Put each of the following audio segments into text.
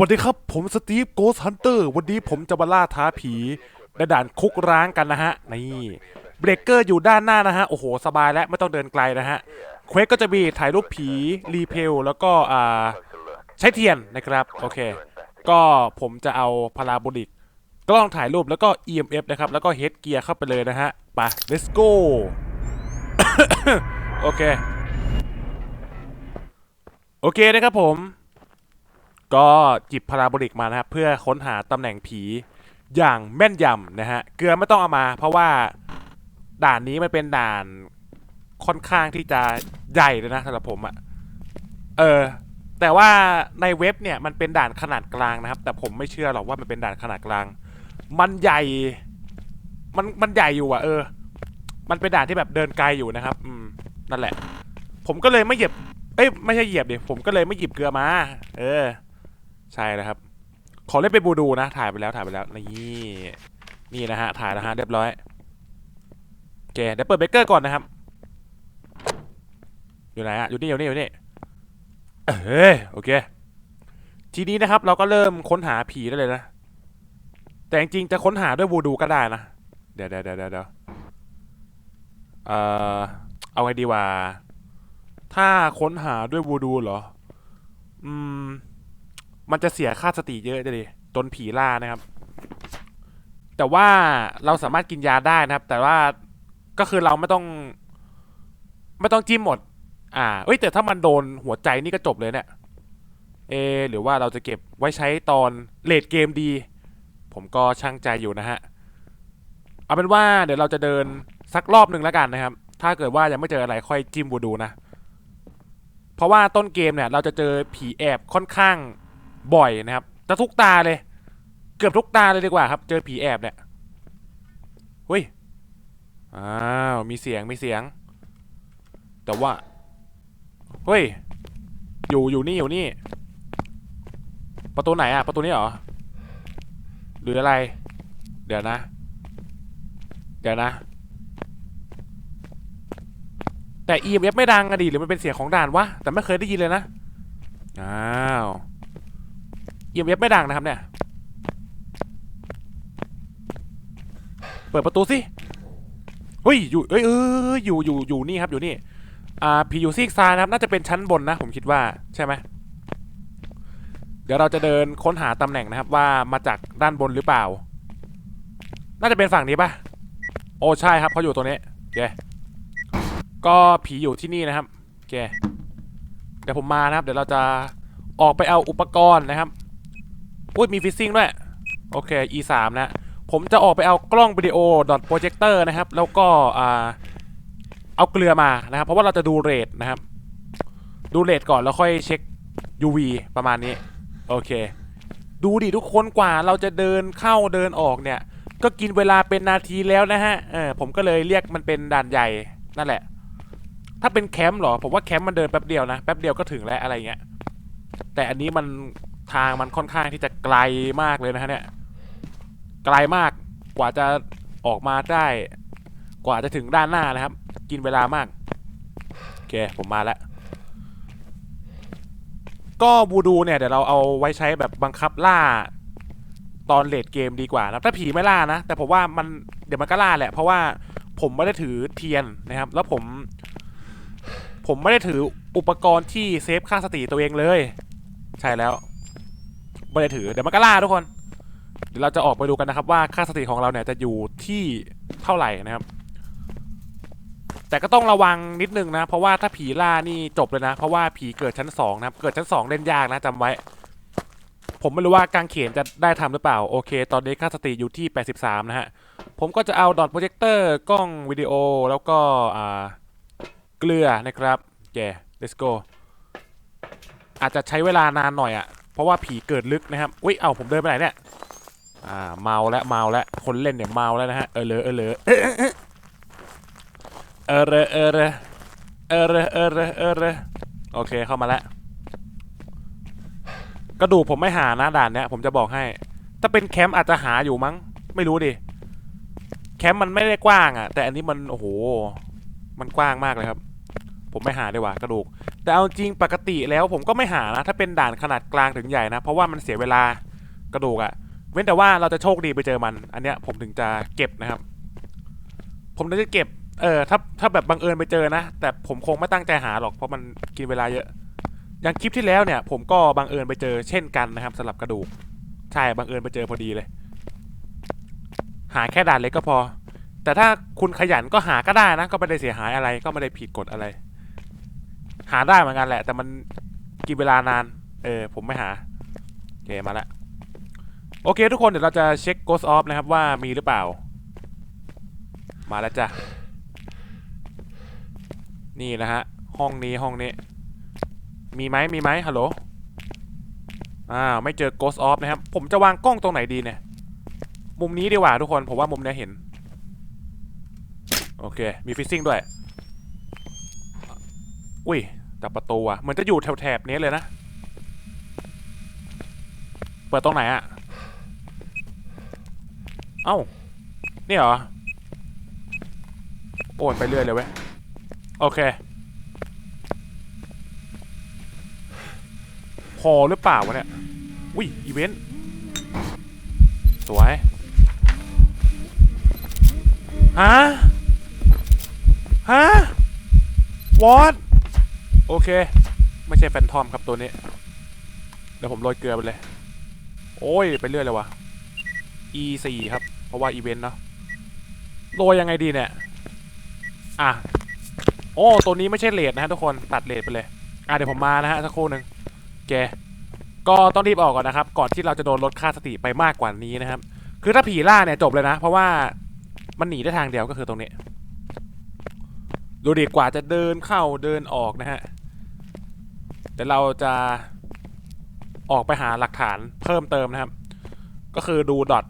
วัสดีครับ ผมสตีฟโกสฮันเตอร์วันนี้ผมจะมาล่าท้าผีในด่านคุกร้างกันนะฮะ นี่เบรกเกอร์อยู่ด้านหน้านะฮะ โอ้โห สบายแล้วไม่ต้องเดินไกลนะฮะเควสก็จะมีถ่ายรูปผี รีเพล แล้วก็อ่าใช้เทียนนะครับ โอเค ก็ผมจะเอาพาราโบลิกกล้องถ่ายรูปแล้วก็ EMF นะครับ แล้วก็เฮดเกียร์เข้าไปเลยนะฮะไป let's go โอเค โอเคนะครับผม ก็จิบพาราโบลิกมานะครับเพื่อค้นหาตำแหน่งผีอย่างแม่นยำนะฮะเกลือไม่ต้องเอามา เพราะว่าด่านนี้มันเป็นด่านค่อนข้างที่จะใหญ่เลยนะสำหรับผมอะ่ะเออ แต่ว่าในเว็บเนี่ยมันเป็นด่านขนาดกลางนะครับ แต่ผมไม่เชื่อหรอกว่ามันเป็นด่านขนาดกลาง มันใหญ่ มันมันใหญ่อยู่อะ่ะ เออ มันเป็นด่านที่แบบเดินไกลอยู่นะครับ อืมนั่นแหละ ผมก็เลยไม่เหยียบ เอ้ยไม่ใช่เหยียบดิผมก็เลยไม่หยิบเกลือมา เออ ใช่แล้วครับ ขอเล่นเป็นบูดูนะ ถ่ายไปแล้วถ่ายไปแล้วนี่นี่นะฮะ ถ่ายแล้วฮะเรียบร้อย โอเค เดี๋ยวเปิดเบเกอร์ก่อนนะครับ อยู่ไหนอะอยู่นี่อยู่นี่อยู่นี่เอ้ยโอเค ทีนี้นะครับ เราก็เริ่มค้นหาผีได้เลยนะ แต่จริงจะค้นหาด้วยบูดูก็ได้นะ เดี๋ยวเดี๋ยวเดี๋ยวเดี๋ยวเอ่อเอาไงดีว่า ถ้าค้นหาด้วยวูดูเหรอ อืม มันจะเสียค่าสติเยอะจะดิตนผีล่านะครับ แต่ว่าเราสามารถกินยาได้นะครับ แต่ว่าก็คือเราไม่ต้อง ไม่ต้องจิ้มหมด อ่าเอ้ยแต่ถ้ามันโดนหัวใจนี่ก็จบเลยเนี่ยเอ หรือว่าเราจะเก็บไว้ใช้ตอนเลดเกมดี ผมก็ช่างใจอยู่นะฮะ เอาเป็นว่าเดี๋ยวเราจะเดินสักรอบหนึ่งแล้วกันนะครับ ถ้าเกิดว่ายังไม่เจออะไรค่อยจิ้มบูดูนะ เพราะว่าต้นเกมเนี่ย เราจะเจอผีแอบค่อนข้าง บ่อยนะครับจะทุกตาเลย เกือบทุกตาเลยดีกว่าครับ เจอผีแอบเนี่ยเฮ้ยอ้าวมีเสียงมีเสียง แต่ว่าเฮ้ย อยู่อยู่นี่อยู่นี่ ประตูไหนอะประตูนี้เหรอหรืออะไร เดี๋ยวนะ เดี๋ยวนะ แต่ EMF ไม่ดังอะดิหรือมันเป็นเสียงของด่านวะแต่ไม่เคยได้ยินเลยนะอ้าว EMF ไม่ดังนะครับเนี่ย เปิดประตูสิเฮ้ยอยู่เอ้ยเอออยู่อยู่อยู่นี่ครับอยู่นี่ อ่าผีอยู่ซีกซ้ายนะครับ น่าจะเป็นชั้นบนนะ ผมคิดว่าใช่ไหมเดี๋ยวเราจะเดินค้นหาตำแหน่งนะครับว่ามาจากด้านบนหรือเปล่า น่าจะเป็นฝั่งนี้ปะโอ้ใช่ครับเขาอยู่ตรงนี้โอเคก็ผีอยู่ที่นี่นะครับโอเคเดี๋ยวผมมานะครับ เดี๋ยวเราจะออกไปเอาอุปกรณ์นะครับ อุ้ยมีฟิซซิ่งด้วย โอเค e 3 นะผมจะออกไปเอากล้องวิดีโอดอทโปรเจคเตอร์นะครับ แล้วก็อ่าเอาเกลือมานะครับ เพราะว่าเราจะดูเรทนะครับ ดูเรทก่อนแล้วค่อยเช็ค UV ประมาณนี้ โอเค ดูดิทุกคนกว่าเราจะเดินเข้าเดินออกเนี่ย ก็กินเวลาเป็นนาทีแล้วนะฮะเออผมก็เลยเรียกมันเป็นด่านใหญ่นั่นแหละ ถ้าเป็นแคมป์หรอ ผมว่าแคมป์มันเดินแป๊บเดียวนะ แป๊บเดียวก็ถึงแล้วอะไรเงี้ย แต่อันนี้มัน ทางมันค่อนข้างที่จะไกลมากเลยนะฮะเนี่ย ไกลมากกว่าจะออกมาได้ กว่าจะถึงด้านหน้านะครับ กินเวลามาก โอเค ผมมาแล้ว ก็บูดูเนี่ยเดี๋ยวเราเอาไว้ใช้แบบบังคับล่าตอนเลดเกมดีกว่านะถ้าผีไม่ล่านะ แต่ผมว่ามันเดี๋ยวมันก็ล่าแหละ เพราะว่าผมไม่ได้ถือเทียนนะครับ แล้วผม ผมไม่ได้ถืออุปกรณ์ที่เซฟค่าสติตัวเองเลย ใช่แล้ว ไม่ได้ถือเดี๋ยวมันก็ล่าทุกคน เดี๋ยวเราจะออกไปดูกันนะครับ ว่าค่าสติของเราเนี่ยจะอยู่ที่เท่าไหร่นะครับ แต่ก็ต้องระวังนิดนึงนะ เพราะว่าถ้าผีล่านี่จบเลยนะ เพราะว่าผีเกิดชั้นสองนะครับเกิดชั้นสองเล่นยากนะจำไว้ ผมไม่รู้ว่ากางเขนจะได้ทำหรือเปล่าโอเค ตอนนี้ค่าสติอยู่ที่ 83 นะฮะผมก็จะเอาดอทโปรเจคเตอร์กล้องวิดีโอแล้วก็อ่าเกลือนะครับแก let's go อาจจะใช้เวลานานหน่อยอะ่ะ เพราะว่าผีเกิดลึกนะครับอุ้ยเอาผมเดินไปไหนเนี่ยอ่าเมาแล้วเมาแล้วคนเล่นเนี่ยเมาแล้วนะฮะเออเลอเออเลอเออเรอเออเรอเออเรอเออเรอเออเรอโอเคเข้ามาแล้วกระดูกผมไม่หานะด่านเนี้ยผมจะบอกให้ ถ้าเป็นแคมป์อาจจะหาอยู่มั้ง ไม่รู้ดิแคมป์มันไม่ได้กว้างอะ่ะ แต่อันนี้มันโอ้โหมันกว้างมากเลยครับ ผมไม่หาดีกว่ากระดูก แต่เอาจริงปกติแล้วผมก็ไม่หานะ ถ้าเป็นด่านขนาดกลางถึงใหญ่นะ เพราะว่ามันเสียเวลากระดูกอะเว้นแต่ว่าเราจะโชคดีไปเจอมัน อันเนี้ยผมถึงจะเก็บนะครับ ผมจะเก็บ เออถ้าถ้าแบบบังเอิญไปเจอนะ แต่ผมคงไม่ตั้งใจหาหรอกเพราะมันกินเวลาเยอะ อย่างคลิปที่แล้วเนี่ย ผมก็บังเอิญไปเจอเช่นกันนะครับสำหรับกระดูก ใช่บังเอิญไปเจอพอดีเลย หาแค่ด่านเล็กก็พอแต่ถ้าคุณขยันก็หาก็ได้นะ ก็ไม่ได้เสียหายอะไรก็ไม่ได้ผิดกฎอะไร หาได้เหมือนกันแหละ แต่มันกินเวลานาน เออ ผมไม่หา โอเค มาแล้วโอเค ทุกคนเดี๋ยวเราจะเช็ค Ghost Off นะครับว่ามีหรือเปล่า มาแล้วจ้ะ นี่นะฮะ ห้องนี้ห้องนี้ มีไหมมีไหมฮัลโหลอ้าวไม่เจอ Ghost Off นะครับ ผมจะวางกล้องตรงไหนดีเนี่ย มุมนี้ดีกว่าทุกคน ผมว่ามุมนี้เห็น โอเค มีฟิซซิ่งด้วย อุ้ยแต่ประตูอะเหมือนจะอยู่แถบๆนี้เลยนะ เปิดตรงไหนอะเอ้า นี่เหรอ โอนไปเรื่อยเลยเว้ย โอเค พอหรือเปล่าวะเนี่ย อุ้ย อีเวนต์ สวยฮะฮะวอต โอเค ไม่ใช่แฟนทอมครับตัวนี้ เดี๋ยวผมโรยเกลือไปเลย โอ้ย ไปเรื่อยเลยวะ e 4 ครับ เพราะว่าอีเวนต์เนาะโรยยังไงดีเนี่ย อะ โอ้ ตัวนี้ไม่ใช่เลดนะฮะทุกคน ตัดเลดไปเลย อะเดี๋ยวผมมานะฮะสักครู่หนึ่งโอเคก็ต้องรีบออกก่อนนะครับ ก่อนที่เราจะโดนลดค่าสติไปมากกว่านี้นะครับ คือถ้าผีล่าเนี่ยจบเลยนะ เพราะว่ามันหนีได้ทางเดียวก็คือตรงนี้ ดูดีกว่าจะเดินเข้าเดินออกนะฮะเดี๋ยวเราจะออกไปหาหลักฐานเพิ่มเติมนะครับ ก็คือดูดอท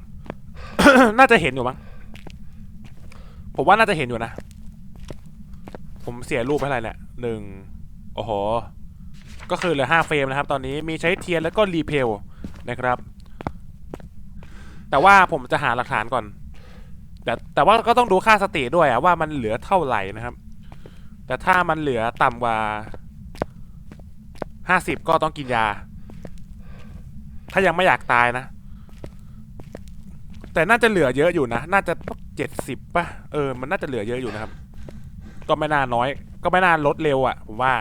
น่าจะเห็นอยู่มั้งผมว่าน่าจะเห็นอยู่นะ ผมเสียรูปไปอะไรเนี่ยหนึ่งโอ้โห ก็คือเหลือห้าเฟรมนะครับ ตอนนี้มีใช้เทียนแล้วก็รีเพลนะครับ แต่ว่าผมจะหาหลักฐานก่อน แต่แต่ว่าก็ต้องดูค่าสติด้วยอะว่ามันเหลือเท่าไหร่นะครับ แต่ถ้ามันเหลือต่ำกว่าห้าสิบก็ต้องกินยา ถ้ายังไม่อยากตายนะ แต่น่าจะเหลือเยอะอยู่นะ น่าจะเจ็ดสิบป่ะ เออ มันน่าจะเหลือเยอะอยู่นะครับ ก็ไม่น่าน้อย ก็ไม่น่าลดเร็วอะ่ะ ผมว่า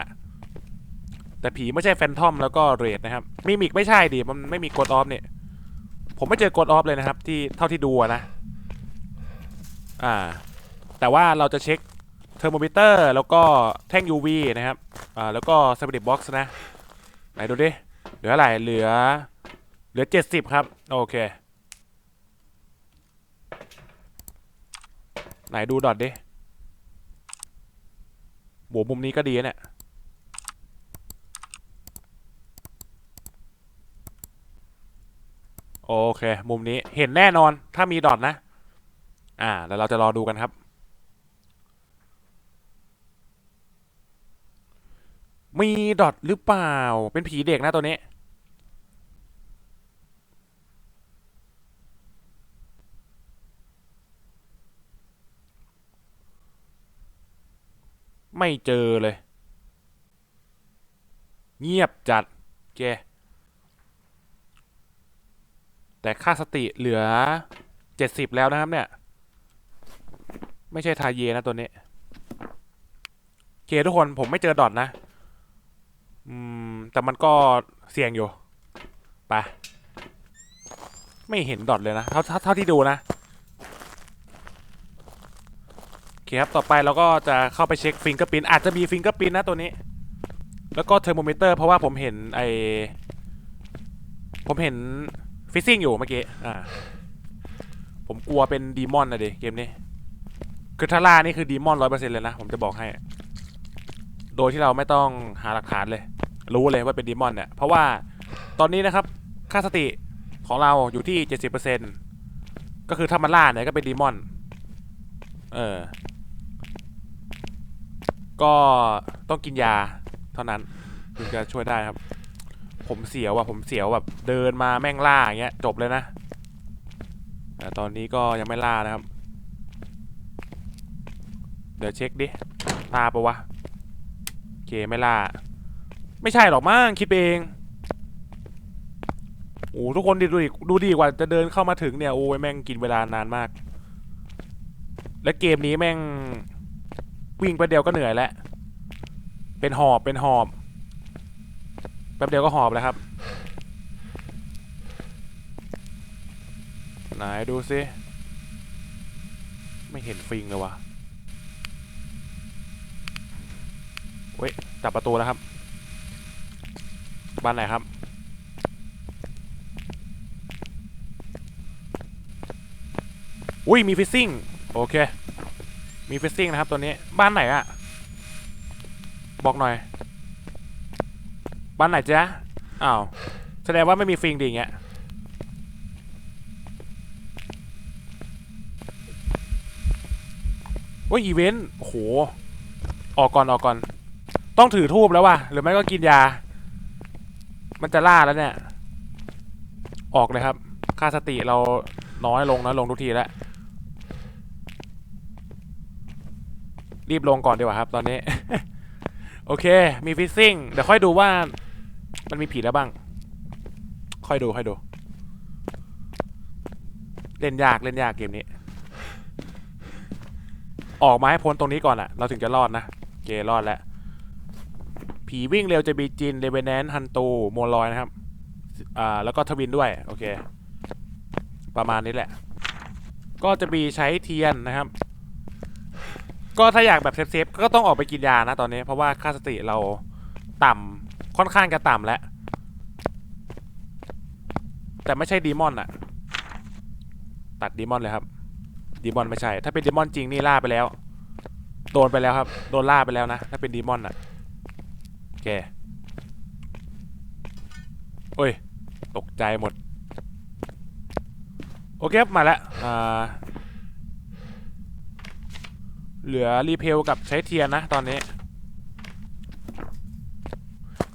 แต่ผีไม่ใช่แฟนทอมแล้วก็เรดนะครับมิมิกไม่ใช่ดิ มันไม่มีกดออฟเนี่ย ผมไม่เจอกดออฟเลยนะครับ ที่เท่าที่ดูนะ อ่า แต่ว่าเราจะเช็ค ทอร์โมมิเตอร์ แล้วก็แท่ง UV นะครับ อ่า แล้วก็สปิริตบ็อกซ์นะ ไหนดูดิ เหลืออะไร เหลือ เหลือเจ็ดสิบครับ โอเค ไหนดูดอทดิโหมุมนี้ก็ดีนะเนี่ยโอเค มุมนี้เห็นแน่นอนถ้ามีดอทนะ อ่าเดี๋ยวเราจะรอดูกันครับ มีดอทหรือเปล่า เป็นผีเด็กนะตัวนี้ ไม่เจอเลย เงียบจัดแกแต่ค่าสติเหลือเจ็ดสิบแล้วนะครับเนี่ย ไม่ใช่ทาเยนะตัวนี้เคทุกคนผมไม่เจอดอทนะ อืม แต่มันก็เสี่ยงอยู่ ไป ไม่เห็นดอทเลยนะ เท่าเท่าที่ดูนะโอเคครับ ต่อไปเราก็จะเข้าไปเช็คฟิงเกอร์พินอาจจะมีฟิงเกอร์พินนะตัวนี้ แล้วก็เทอร์โมมิเตอร์เพราะว่าผมเห็นไอผมเห็นฟิซซิ่งอยู่เมื่อกี้ อ่า ผมกลัวเป็นดีมอนนะดิเกมนี้ คือทาร่านี่คือดีมอนร้อยเปอร์เซ็นต์เลยนะ ผมจะบอกให้ โดยที่เราไม่ต้องหาหลักฐานเลย รู้เลยว่าเป็นดีมอนเนี่ยเพราะว่าตอนนี้นะครับค่าสติของเราอยู่ที่เจ็ดสิบเปอร์เซ็นต์ก็คือถ้ามันล่าเนี่ยก็เป็นดีมอน เออ ก็ต้องกินยาเท่านั้นถึงจะช่วยได้ครับ ผมเสียวอะผมเสียวแบบเดินมาแม่งล่าอย่างเงี้ยจบเลยนะแต่ตอนนี้ก็ยังไม่ล่านะครับ เดี๋ยวเช็คดิ ตาปะวะ เกไม่ล่า ไม่ใช่หรอกมั้งคิดเองโอ้ทุกคนดูดิดูดีกว่าจะเดินเข้ามาถึงเนี่ยโอ้ยแม่งกินเวลานานมาก และเกมนี้แม่งวิ่งไปบเดียวก็เหนื่อยแล้วเป็นหอบเป็นหอบแป๊บเดียวก็หอบแล้วครับ ไหนดูซิไม่เห็นฟิงเลยวะเว้ย จับประตูแล้วครับ บ้านไหนครับ อุ้ยมีฟิซซิ่งโอเค มีฟิซซิ่งนะครับตัวนี้บ้านไหนอะบอกหน่อย บ้านไหนจ๊ะอ้าวแสดงว่าไม่มีฟิงดีเงี้ยโอ้ยอีเวนต์โห ออกก่อนออกก่อน ต้องถือทูบแล้วว่ะ หรือไม่ก็กินยา มันจะล่าแล้วเนี่ย ออกเลยครับ ค่าสติเราน้อยลงนะลงทุกทีแล้ว รีบลงก่อนดีกว่าครับ ตอนนี้ โอเค มีฟิซซิ่ง เดี๋ยวค่อยดูว่า มันมีผีแล้วบ้าง ค่อยดู ค่อยดู เล่นยาก เล่นยากเกมนี้ ออกมาให้พ้นตรงนี้ก่อนอะเราถึงจะรอดนะ เกรอดแล้ว ผีวิ่งเร็วจะมีจินเดเวแนนฮันตูโมลอยนะครับ อ่า แล้วก็ทวินด้วย โอเค ประมาณนี้แหละ ก็จะมีใช้เทียนนะครับ ก็ถ้าอยากแบบเซฟๆ ก็ต้องออกไปกินยานะตอนนี้ เพราะว่าค่าสติเราต่ำค่อนข้างจะต่ำแล้ว แต่ไม่ใช่ดีมอนอะตัดดีมอนเลยครับดีมอนไม่ใช่ ถ้าเป็นดีมอนจริงนี่ล่าไปแล้ว โดนไปแล้วครับ โดนล่าไปแล้วนะ ถ้าเป็นดีมอนอะ เคโอ้ย ตกใจหมด โอเคครับ มาแล้วอ่าเหลือรีเพลกับใช้เทียนนะตอนนี้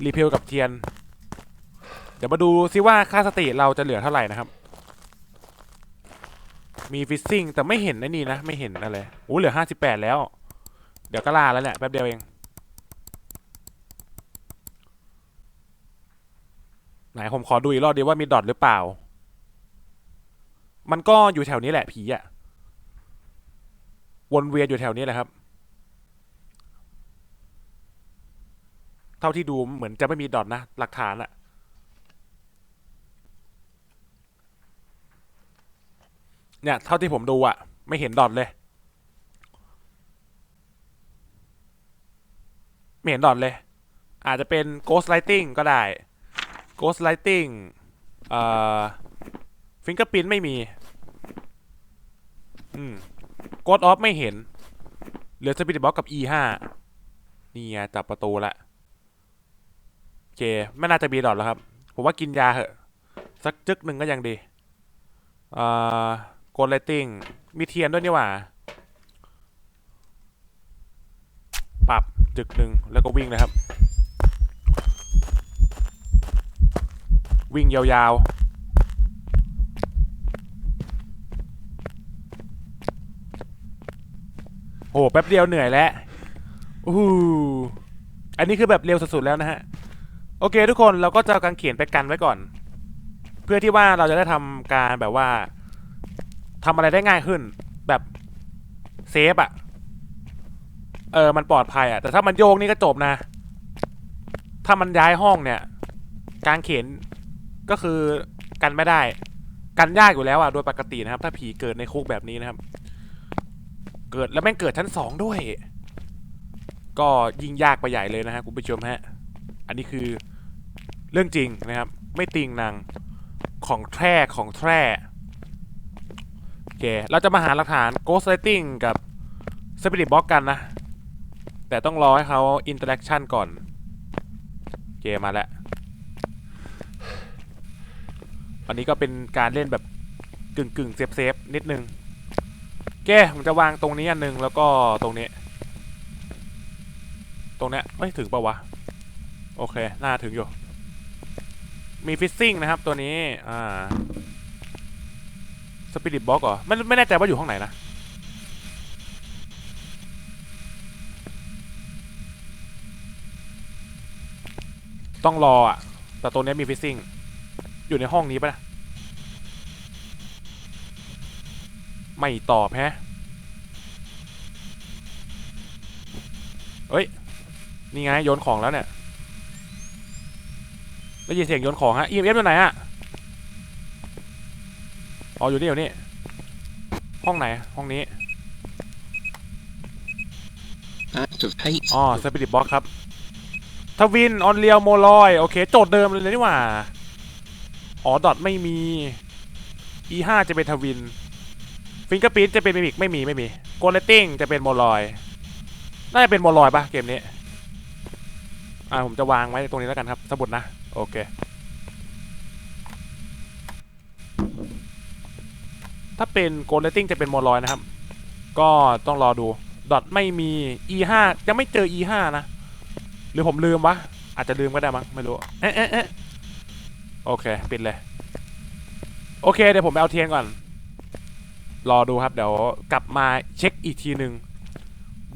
รีเพลกับเทียน เดี๋ยวมาดูซิว่าค่าสติเราจะเหลือเท่าไหร่นะครับ มีฟิซซิ่งแต่ไม่เห็นไอ้นี่นะ ไม่เห็นอะไรโอ้เหลือห้าสิบแปดแล้ว เดี๋ยวก็ลาแล้วเนี่ยแป๊บเดียวเอง ไหนผมขอดูอีกรอบดีว่ามีดอทหรือเปล่า มันก็อยู่แถวนี้แหละผีอะวนเวียนอยู่แถวนี้แหละครับ เท่าที่ดูเหมือนจะไม่มีดอทนะ หลักฐานอะเนี่ยเท่าที่ผมดูอะไม่เห็นดอทเลย ไม่เห็นดอทเลย อาจจะเป็น Ghost Lighting ก็ได้ Ghost Lighting เอ่อ Fingerprint ไม่มี อืม Ghost Off ไม่เห็น เหลือ Spirit Box กับ E5 นี่ไงจับประตูละโอเค ไม่น่าจะมีดอทแล้วครับ ผมว่ากินยาเหอะ สักจึกหนึ่งก็ยังดี อ่อ Ghost Lighting มีเทียนด้วยนี่หว่า ปรับจึกหนึ่งแล้วก็วิ่งเลยครับ วิ่งยาวๆ โอ้แป๊บเดียวเหนื่อยแล้วอู้หูอันนี้คือแบบเร็วสุดๆแล้วนะฮะ โอเคทุกคนเราก็จะกางเขียนไปกันไว้ก่อน เพื่อที่ว่าเราจะได้ทำการแบบว่าทำอะไรได้ง่ายขึ้น แบบเซฟอะเออ มันปลอดภัยอะแต่ถ้ามันโยกนี่ก็จบนะ ถ้ามันย้ายห้องเนี่ย กางเขียน ก็คือกันไม่ได้ กันยากอยู่แล้วอะโดยปกตินะครับ ถ้าผีเกิดในคุกแบบนี้นะครับ เกิดแล้วแม่งเกิดชั้นสองด้วย ก็ยิ่งยากไปใหญ่เลยนะฮะคุณผู้ชมฮะ อันนี้คือเรื่องจริงนะครับ ไม่ติงนางของแท้ของแท้โอเค เราจะมาหาหลักฐาน Ghost Lighting กับ Spirit Box กันนะ แต่ต้องรอให้เขา Interaction ก่อน โอเค มาแล้ว อันนี้ก็เป็นการเล่นแบบกึ่งกึ่งเซฟเซฟนิดนึงแกผมจะวางตรงนี้อันนึงแล้วก็ตรงนี้ ตรงเนี้ยไม่ถึงปะวะ โอเค น่าถึงอยู่ มีฟิซซิ่งนะครับตัวนี้ อ่าสปิริตบล็อกเหรอไม่ไม่แน่ใจว่าอยู่ห้องไหนนะต้องรออะ แต่ตัวนี้มีฟิซซิ่ง อยู่ในห้องนี้ปะนะไม่ตอบแฮะเอ้ย นี่ไงโยนของแล้วเนี่ยได้ยินเสียงโยนของฮะ EMF อยู่ไหนอะอ๋ออยู่นี่อยู่นี่ ห้องไหน ห้องนี้ Act of hate. อ๋อสปิริตบ็อกครับ ทวิน ออนเรียว โมลอย โอเค โจทย์เดิมเลยนี่หว่า อ๋อ ดอทไม่มี e 5 จะเป็นทวิน ฟิงเกอร์ปินจะเป็นมิมิกไม่มีไม่มีโกลเลตติ้งจะเป็นโมลอย น่าจะเป็นโมลอยปะเกมนี้ อ่าผมจะวางไว้ตรงนี้แล้วกันครับ สมุดนะ โอเค ถ้าเป็นโกลเลตติ้งจะเป็นโมลอยนะครับ ก็ต้องรอดู ดอทไม่มี e 5 ยังไม่เจอ e 5 นะ หรือผมลืมวะ อาจจะลืมก็ได้มั้งไม่รู้ เอ๊ะเอ๊ะเอ๊ะ โอเค ปิดเลย โอเค เดี๋ยวผมไปเอาเทียนก่อน รอดูครับ เดี๋ยวกลับมาเช็คอีกทีหนึ่ง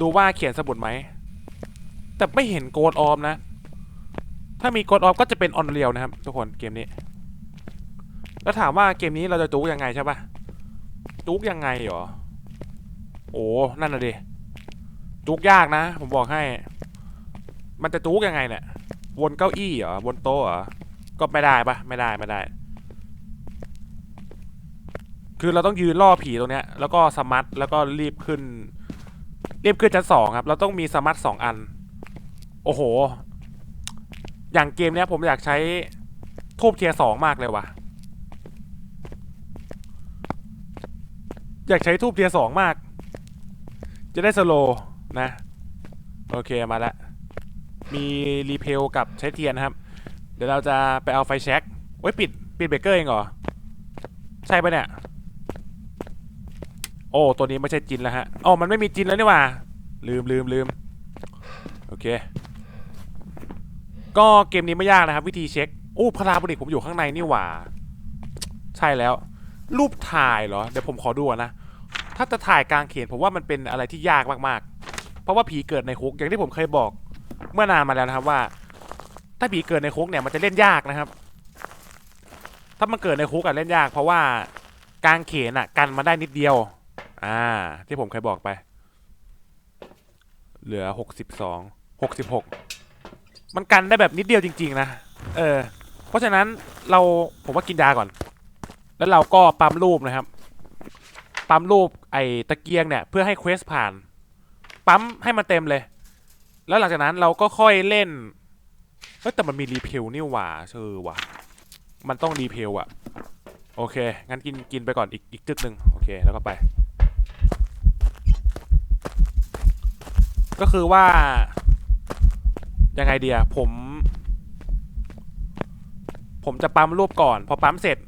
ดูว่าเขียนสมุดไหม แต่ไม่เห็นโกดออมนะ ถ้ามีโกดออมก็จะเป็นออนเรียลนะครับ ทุกคนเกมนี้ แล้วถามว่าเกมนี้เราจะจูกยังไงใช่ปะจูกยังไงเหรอ โอ้ นั่นน่ะดิจูกยากนะ ผมบอกให้ มันจะจูกยังไงเนี่ย วนเก้าอี้เหรอ วนโต๊ะเหรอ ก็ไม่ได้ปะไม่ได้ไม่ได้ คือเราต้องยืนล่อผีตรงเนี้ย แล้วก็สมัตแล้วก็รีบขึ้น รีบขึ้นชั้นสองครับ เราต้องมีสมัตสองอัน โอ้โห อย่างเกมเนี้ยผมอยากใช้ทูบเทียสองมากเลยว่ะ อยากใช้ทูบเทียสองมาก จะได้สโลนะ โอเคมาแล้วมีรีเพลกับใช้เทียนครับ ดี๋ยวเราจะไปเอาไฟแช็กโอ้ยปิดปิดเบรกเกอร์เองเหรอ ใช่ปะเนี่ย โอ้ตัวนี้ไม่ใช่จินแล้วฮะอ๋อมันไม่มีจินแล้วนี่หว่า ลืมลืมลืมโอเค ก็เกมนี้ไม่ยากนะครับ วิธีเช็คโอ้พาราโบลิกผมอยู่ข้างในนี่หว่า ใช่แล้ว รูปถ่ายเหรอ เดี๋ยวผมขอดูนนะ ถ้าจะถ่ายกลางเขนผมว่ามันเป็นอะไรที่ยากมากๆ เพราะว่าผีเกิดในคุกอย่างที่ผมเคยบอก เมื่อนานมาแล้วนะครับว่า ถ้าผีเกิดในคุกเนี่ยมันจะเล่นยากนะครับ ถ้ามันเกิดในคุกอะเล่นยาก เพราะว่ากลางเขนอะกันมาได้นิดเดียว อ่า ที่ผมเคยบอกไป เหลือหกสิบสองหกสิบหกมันกันได้แบบนิดเดียวจริง ๆ นะ เออ เพราะฉะนั้นเราผมว่ากินยาก่อน แล้วเราก็ปั๊มรูปนะครับ ปั๊มรูปไอ้ตะเกียงเนี่ยเพื่อให้เควสผ่าน ปั๊มให้มันเต็มเลย แล้วหลังจากนั้นเราก็ค่อยเล่น เฮ้ยแต่มันมีรีเพลนี่หว่าเชื่อว่ะ มันต้องรีเพลอะโอเค งั้นกินกินไปก่อนอีกอีกจึกหนึ่งโอเค แล้วก็ไป ก็คือว่า ยังไงเดียผม ผมจะปั๊มรูปก่อน พอปั๊มเสร็จ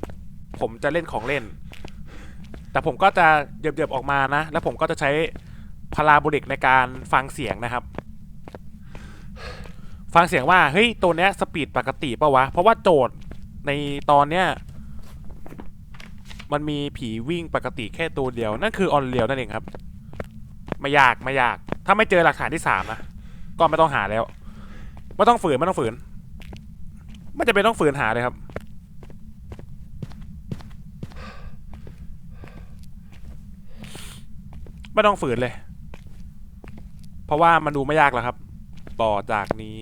ผมจะเล่นของเล่น แต่ผมก็จะเหยียบๆออกมานะ แล้วผมก็จะใช้พาราโบลิกในการฟังเสียงนะครับ ฟังเสียงว่าเฮ้ยตัวเนี้ยสปีดปกติปะวะ เพราะว่าโจทย์ในตอนเนี้ยมันมีผีวิ่งปกติแค่ตัวเดียว นั่นคือออนเรียวนั่นเองครับไม่ยากไม่ยาก ถ้าไม่เจอหลักฐานที่สามนะก็ไม่ต้องหาแล้วไม่ต้องฝืนไม่ต้องฝืนไม่จะเป็นต้องฝืนหาเลยครับไม่ต้องฝืนเลย เพราะว่ามันดูไม่ยากแล้วครับ ต่อจากนี้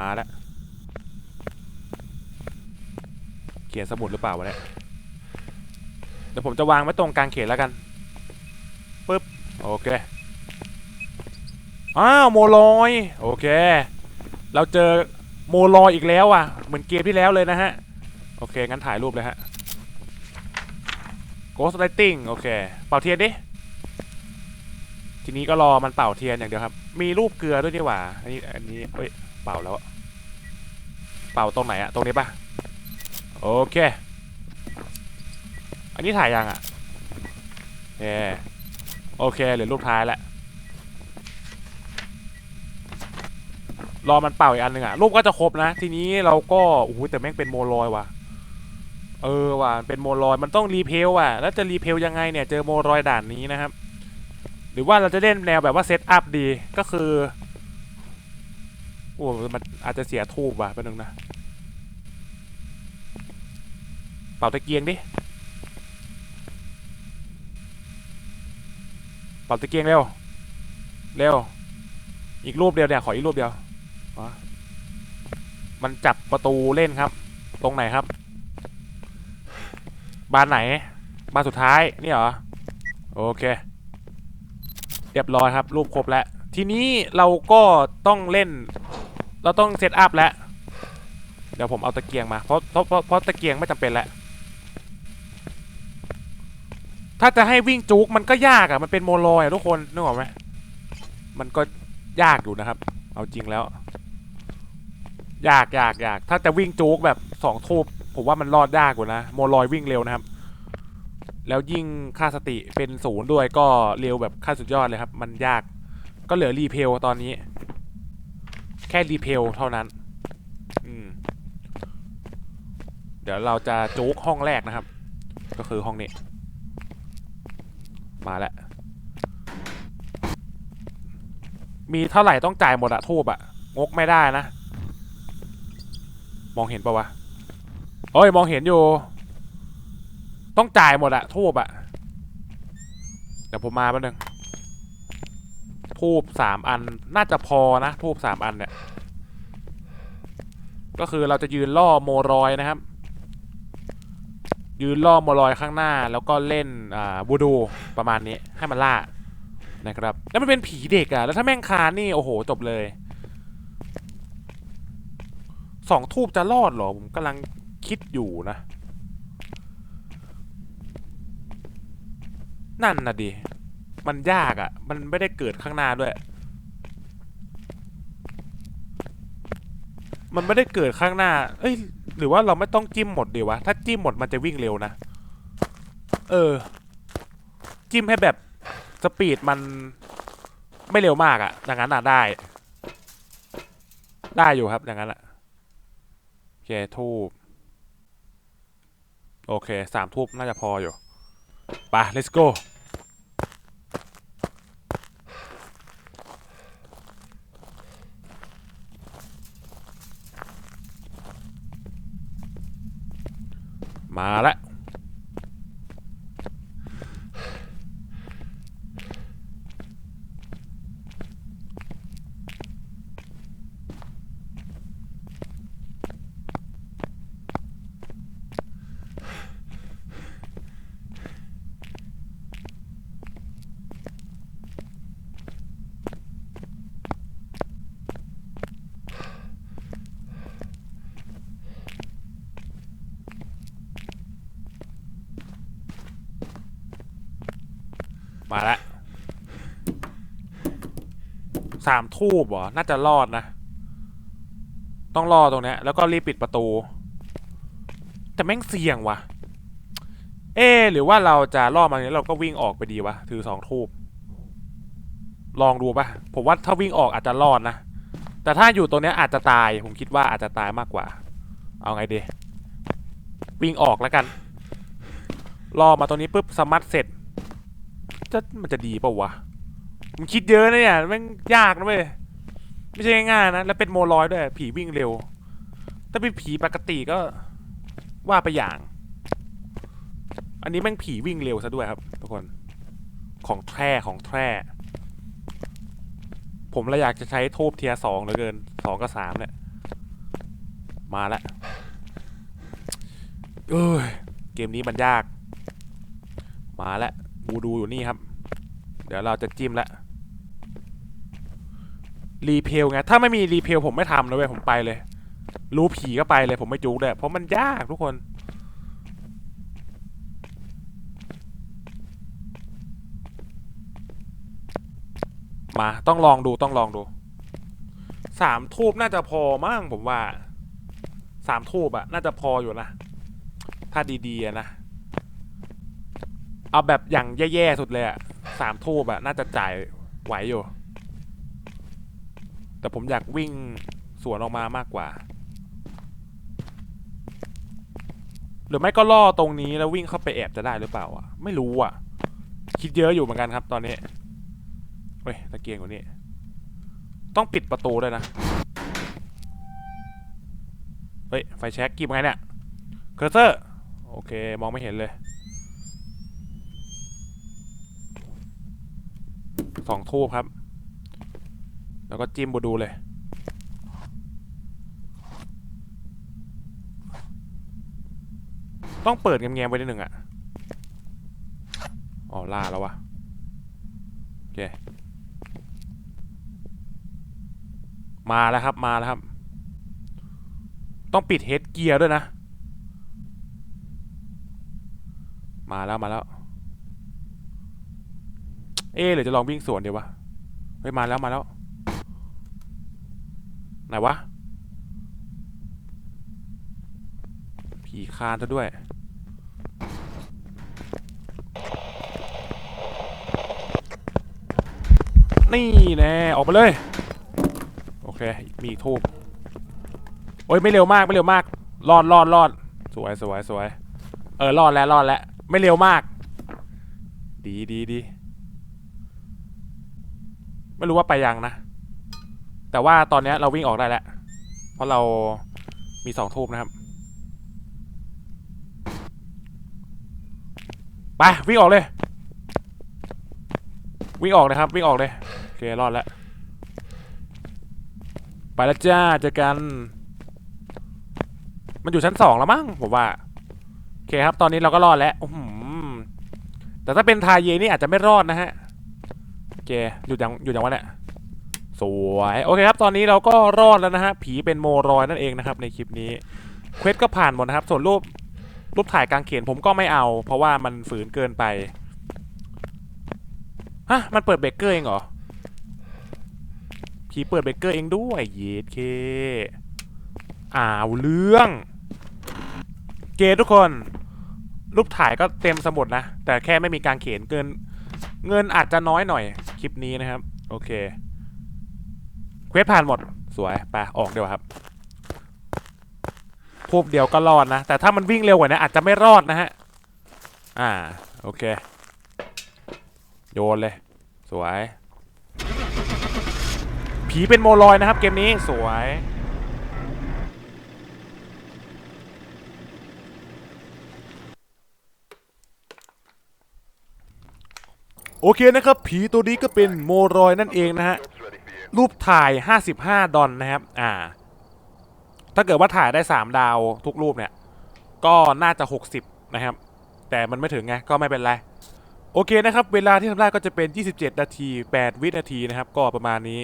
มาแล้วเขียนสมุดหรือเปล่าวะเนี่ยเดี๋ยวผมจะวางไว้ตรงกลางเขนแล้วกันปึ๊บโอเคอ้าวโมลอยโอเค เราเจอโมลอยอีกแล้วอะ เหมือนเกมที่แล้วเลยนะฮะ โอเค งั้นถ่ายรูปเลยฮะ Ghost Lighting โอเค เป่าเทียนดิ ทีนี้ก็รอมันเป่าเทียนอย่างเดียวครับ มีรูปเกลือด้วยนี่หว่า อันนี้ อันนี้เอ้ย เป่าแล้ว เป่าตรงไหนอะตรงนี้ปะโอเค อันนี้ถ่ายยังอะเอโอเคเหลือรูปท้ายแล้วรอมันเป่าอีกอันหนึ่งอะรูปก็จะครบนะ ทีนี้เราก็โอ้โหแต่แม่งเป็นโมลอยว่ะ เออว่ะเป็นโมรอยมันต้องรีเพลว่ะ แล้วจะรีเพลยังไงเนี่ยเจอโมรอยด่านนี้นะครับ หรือว่าเราจะเล่นแนวแบบว่าเซตอัพดีก็คือ โอ้มันอาจจะเสียทูบว่ะเป็นหนึ่งนะ เป่าตะเกียงดิ เป่าตะเกียงเร็ว เร็ว อีกรูปเดียวเนี่ยขออีกรูปเดียว มันจับประตูเล่นครับ ตรงไหนครับ บานไหน บานสุดท้าย นี่เหรอ โอเค เรียบร้อยครับ รูปครบแล้วทีนี้เราก็ต้องเล่น เราต้องเซตอัพแล้ว เดี๋ยวผมเอาตะเกียงมา เพราะเพราะเพราะตะเกียงไม่จำเป็นแล้ว ถ้าจะให้วิ่งจุกมันก็ยากอะมันเป็นโมโลอยอะทุกคนนึกออกไหมมันก็ยากอยู่นะครับ เอาจริงแล้ว ยากยากยาก ถ้าจะวิ่งจุกแบบสองทูบผมว่ามันรอดยากกว่านะ โมโลอยวิ่งเร็วนะครับ แล้วยิ่งค่าสติเป็นศูนย์ด้วยก็เร็วแบบขั้นสุดยอดเลยครับ มันยาก ก็เหลือรีเพลตอนนี้ แค่รีเพลเท่านั้น อืม เดี๋ยวเราจะจุกห้องแรกนะครับ ก็คือห้องนี้ มาแล้ว มีเท่าไหร่ต้องจ่ายหมดอะทูบอะงกไม่ได้นะ มองเห็นปะวะเอ้ย มองเห็นอยู่ ต้องจ่ายหมดอะทูบอะเดี๋ยวผมมาแป๊บนึง ทูบสามอันน่าจะพอนะทูบสามอันเนี่ย ก็คือเราจะยืนล่อโมรอยนะครับ ยืนล่อโมรอยข้างหน้า แล้วก็เล่นอ่าบูดูประมาณนี้ให้มันล่านะครับ แล้วมันเป็นผีเด็กอะแล้วถ้าแม่งคานนี่โอ้โหจบเลยสองทูบจะรอดเหรอ ผมกำลังคิดอยู่นะ นั่นนะดิ มันยากอะ่ะ มันไม่ได้เกิดข้างหน้าด้วย มันไม่ได้เกิดข้างหน้า เอ้ย หรือว่าเราไม่ต้องจิ้มหมดดีวะ ถ้าจิ้มหมดมันจะวิ่งเร็วนะ เออ จิ้มให้แบบสปีดมันไม่เร็วมากอะ่ะอย่างนั้นอะได้ ได้อยู่ครับอย่างนั้นอะโอเคทูบโอเคสามทูบน่าจะพออยู่ไป let's go มาแล้ว มาแล้วสามทูบเหรอ น่าจะรอดนะ ต้องรอตรงเนี้ย แล้วก็รีบปิดประตู แต่แม่งเสี่ยงว่ะ เอ หรือว่าเราจะล่อมาเนี้ยเราก็วิ่งออกไปดีวะ ถือสองทูบลองดูปะผมว่าถ้าวิ่งออกอาจจะรอดนะ แต่ถ้าอยู่ตรงเนี้ยอาจจะตาย ผมคิดว่าอาจจะตายมากกว่า เอาไงดี วิ่งออกแล้วกัน รอมาตรงนี้ปุ๊บสมัตเสร็จ จะมันจะดีเปล่าวะมันคิดเยอะนะเนี่ยแม่งยากนะเว้ยไม่ใช่ง่ายๆนะ แล้วเป็นโมลอยด้วย ผีวิ่งเร็ว ถ้าเป็นผีปกติก็ว่าไปอย่าง อันนี้แม่งผีวิ่งเร็วซะด้วยครับ ทุกคน ของแท้ของแท้ผมเลยอยากจะใช้ทูบเทียสองเหลือเกินสองกับสามเนี่ยมาล้วเอ้ยเกมนี้มันยาก มาแล้ว บูดูอยู่นี่ครับ เดี๋ยวเราจะจิ้มแล้วรีเพลไงถ้าไม่มีรีเพลผมไม่ทำเลยเว้ยผมไปเลย รู้ผีก็ไปเลยผมไม่จุกเลยเพราะมันยากทุกคนมาต้องลองดูต้องลองดูสามทูบน่าจะพอมั้งผมว่าสามทูบอะน่าจะพออยู่นะ ถ้าดีๆนะ เอาแบบอย่างแย่ๆสุดเลยอะสามทูบอะน่าจะจ่ายไหวอยู่ แต่ผมอยากวิ่งสวนออกมามากกว่า หรือไม่ก็ล่อตรงนี้แล้ววิ่งเข้าไปแอบจะได้หรือเปล่าอะ ไม่รู้อะ คิดเยอะอยู่เหมือนกันครับตอนนี้เฮ้ยตะเกียงกว่านี้ ต้องปิดประตูด้วยนะ เฮ้ย ไฟแช็กกี่ไงเนี่ย เคอร์เซอร์ โอเค มองไม่เห็นเลย สองทูบครับ แล้วก็จิ้มบูดูเลย ต้องเปิดแง้มๆไว้นิดหนึ่งอะอ๋อล่าแล้ววะโอเค มาแล้วครับมาแล้วครับ ต้องปิดเฮดเกียร์ด้วยนะ มาแล้วมาแล้ว เอ๊หรือจะลองวิ่งสวนเดี๋ยววะเฮ้ยมาแล้วมาแล้ว ไหนวะ ผีคานซะด้วย นี่แน่ออกมาเลย โอเค มีทูบโอ้ยไม่เร็วมากไม่เร็วมาก รอดรอดรอดสวยสวยสวย เออรอดแล้วรอดแล้ว ไม่เร็วมาก ดีดีดี ไม่รู้ว่าไปยังนะ แต่ว่าตอนนี้เราวิ่งออกได้แล้ว เพราะเรามีสองทูบนะครับ ไป วิ่งออกเลย วิ่งออกนะครับ วิ่งออกเลย โอเค รอดแล้ว ไปแล้วจ้า เจอกัน มันอยู่ชั้นสองแล้วมั้งผมว่า โอเคครับ ตอนนี้เราก็รอดแล้วแต่ถ้าเป็นทาเยนี่อาจจะไม่รอดนะฮะ เคอยู่อย่างอยู่อย่างวะเนี่ยสวยโอเคครับตอนนี้เราก็รอดแล้วนะฮะผีเป็นโมรอยนั่นเองนะครับในคลิปนี้เควสก็ผ่านหมดนะครับ ส่วนรูปรูปถ่ายกลางเขนผมก็ไม่เอา เพราะว่ามันฝืนเกินไปฮะมันเปิดเบรกเกอร์เองเหรอผีเปิดเบรกเกอร์เองด้วยเยดเคอ้าวเรื่อง เกทุกคน รูปถ่ายก็เต็มสมุดนะ แต่แค่ไม่มีการเขียนเกิน เงินอาจจะน้อยหน่อยคลิปนี้นะครับ โอเคเควสผ่านหมดสวยไปออกเดี๋ยวครับพวกเดียวก็รอดนะ แต่ถ้ามันวิ่งเร็วกว่านี้อาจจะไม่รอดนะฮะ อ่า โอเค โยนเลย สวย ผีเป็นโมลอยนะครับ เกมนี้สวย โอเคนะครับ ผีตัวนี้ก็เป็นโมรอยนั่นเองนะฮะ รูปถ่าย 55 ดอลนะครับ อ่า ถ้าเกิดว่าถ่ายได้ 3 ดาวทุกรูปเนี่ย ก็น่าจะ 60 นะครับ แต่มันไม่ถึงไง ก็ไม่เป็นไร โอเคนะครับ เวลาที่ทำได้ก็จะเป็น 27 นาที 8 วินาทีนะครับ ก็ประมาณนี้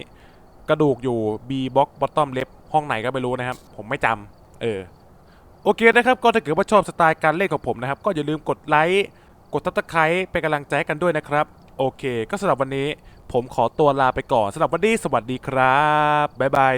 กระดูกอยู่ B box bottom left ห้องไหนก็ไม่รู้นะครับ ผมไม่จำเออ โอเคนะครับ ก็ถ้าเกิดว่าชอบสไตล์การเล่นของผมนะครับ ก็อย่าลืมกดไลค์กดตับตะไคร้เป็นกำลังใจกันด้วยนะครับ โอเค ก็สำหรับวันนี้ผมขอตัวลาไปก่อนสำหรับวันนี้สวัสดีครับ บ๊ายบาย